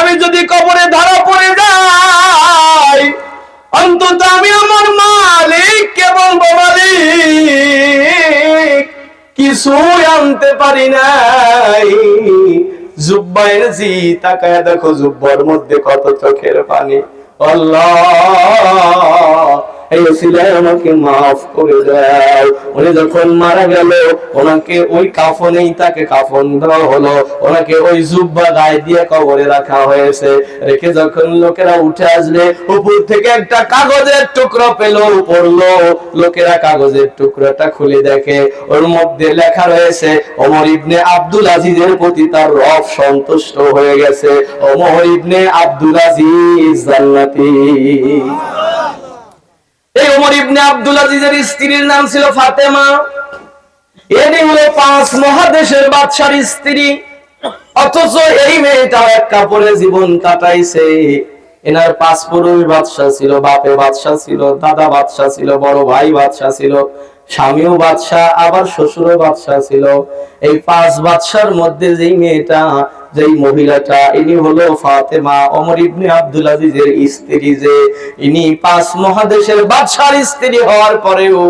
আমি যদি কবরে ধরা পড়ে যাই, অন্তত আমি আমার মালিককে বলব মালিক কিছুই আনতে পারি নাই। জুব্বাইর জি তাকায় দেখো, জুব্বার মধ্যে কত চোখের পানি। আল্লাহ! এই ওসিলায় আমাকে মাফ করে দাও। উনি যখন মারা গেল, ওনাকে ওই কাফনেই তাকে কাফন দেওয়া হলো। ওনাকে ওই জুব্বা গায়ে দিয়ে কবরে রাখা হয়েছে। রেখে যখন লোকেরা উঠে আসবে, উপর থেকে একটা কাগজের টুকরো পেল পড়ল লোকেরা কাগজের টুকরোটা খুলে দেখে। ওর মধ্যে লেখা রয়েছে, ওমর ইবনে আব্দুল আজিজের প্রতি তার রব সন্তুষ্ট হয়ে গেছে। ওমর ইবনে আব্দুল আজিজ জান্নাতি। এই ওমর ইবনে আব্দুল আজিজের স্ত্রীর নাম ছিল ফাতেমা। এনি হলো পাঁচ মহাদেশের বাদশার স্ত্রী। অথচ এই মেয়েটা এক কাপড়ে জীবন কাটাইছে। এনার পাঁচ পুরুষ বাদশা ছিল, বাপে বাদশা ছিল, দাদা বাদশা ছিল, বড় ভাই বাদশা ছিল, স্বামীও বাদশা আবার শ্বশুরও বাদশা ছিল। এই পাঁচ বাদশার মধ্যে যেই মেয়েটা, যেই মহিলাটা, ইনি হলো ফাতেমা ওমর ইবনে আব্দুল আজিজের স্ত্রী যে, ইনি পাঁচ মহাদেশের বাদশার স্ত্রী হওয়ার পরেও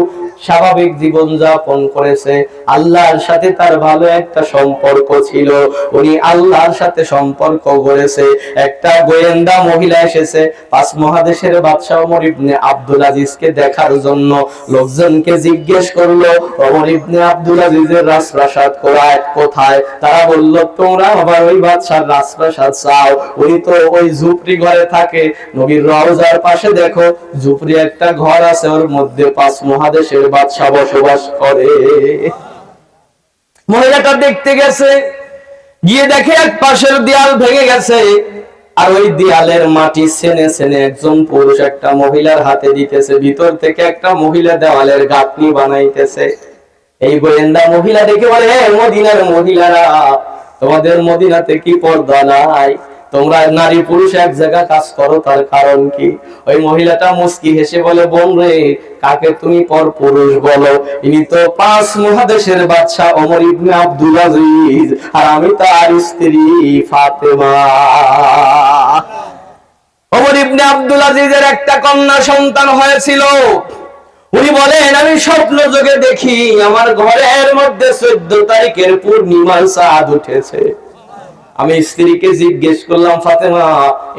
স্বাভাবিক জীবন যাপন করেছে। আল্লাহর সাথে তার ভালো একটা সম্পর্ক ছিল। উনি আল্লাহর সাথে সম্পর্ক গড়েছে। একটা গোয়েন্দা মহিলা এসেছে, পাঁচ মহাদেশের বাদশাহ ওমর ইবনে আব্দুল আজিজকে দেখার জন্য। লোকজনকে জিজ্ঞেস করল, ওমর ইবনে আব্দুল আজিজের রাজপ্রাসাদ কোথায়? কোথায়? তারা বলল, তোমরা আবার ওই বাদশার রাজপ্রাসাদ চাও। উনি তো ওই ঝুপড়ি ঘরে থাকে। নবীর রওজার পাশে দেখো, ঝুপড়ি একটা ঘর আছে, ওর মধ্যে পাঁচ মহাদেশের বাদশা বসবাস করে। মহিলাটা দেখতে গেছে গিয়ে দেখে এক পাশের দেয়াল ভেঙে গেছে। আর ওই দেয়ালের মাটি সেনে সেনে একজন পুরুষ একটা মহিলার হাতে দিতেছে ভিতর থেকে একটা মহিলা দেওয়ালের গাঁথনি বানাইতেছে। এই গোয়েন্দা মহিলা দেখে বলে "হে, মদিনার মহিলারা তোমাদের মদিনাতে কি পর্দা নাই? তোমরা নারী পুরুষ এক জায়গা কাজ করো, তার কারণ কি? ওই মহিলাটা মুস্কি হেসে বলে, বোন রে, কাকে তুমি পর পুরুষ বলো? ইনি তো পাঁচ মহাদেশের বাদশা ওমর ইবনে আব্দুল আজিজ, আর আমি তার স্ত্রী ফাতেমা। ওমর ইবনে আব্দুল আজিজের একটা কন্যা সন্তান হয়েছিল। উনি বলেন, আমি স্বপ্ন যোগে দেখি, আমার ঘরের মধ্যে চোদ্দ তারিখের পূর্ণিমার চাঁদ উঠেছে। আমি স্ত্রীকে জিজ্ঞেস করলাম, ফাতেমা,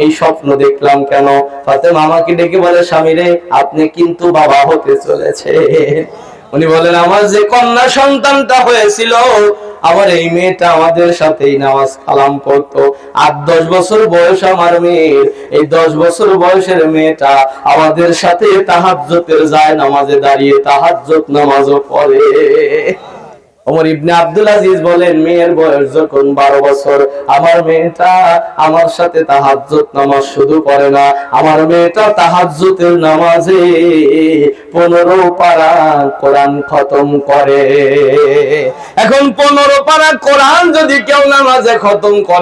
এই স্বপ্ন দেখলাম কেন? ফাতেমা আমাকে ডেকে বলে, স্বামী রে, আপনি কিন্তু বাবা হতে চলেছে। উনি বলেন, আমার যে কন্যা সন্তানটা হয়েছিল আবার এই মেয়েটা আমাদের সাথেই নামাজ কালাম পড়তো। আর দশ বছর বয়স আমার মেয়ের। এই দশ বছর বয়সের মেয়েটা আমাদের সাথে তাহাজ্জতের যায় নামাজে দাঁড়িয়ে তাহাজ্জত নামাজও পড়ে। ওমর ইবনে আব্দুল আজিজ বলেন, মেয়ের বয়স যখন বারো বছর, আমার মেয়েটা আমার সাথে তাহাজ্জুদ নামাজ শুধু করে না। আমার মেয়েটা তাহাজ্জুদের নামাজে পনেরো পারা কোরআন খতম করে। এখন পনেরো পারা কোরআন যদি কেউ নামাজে খতম করে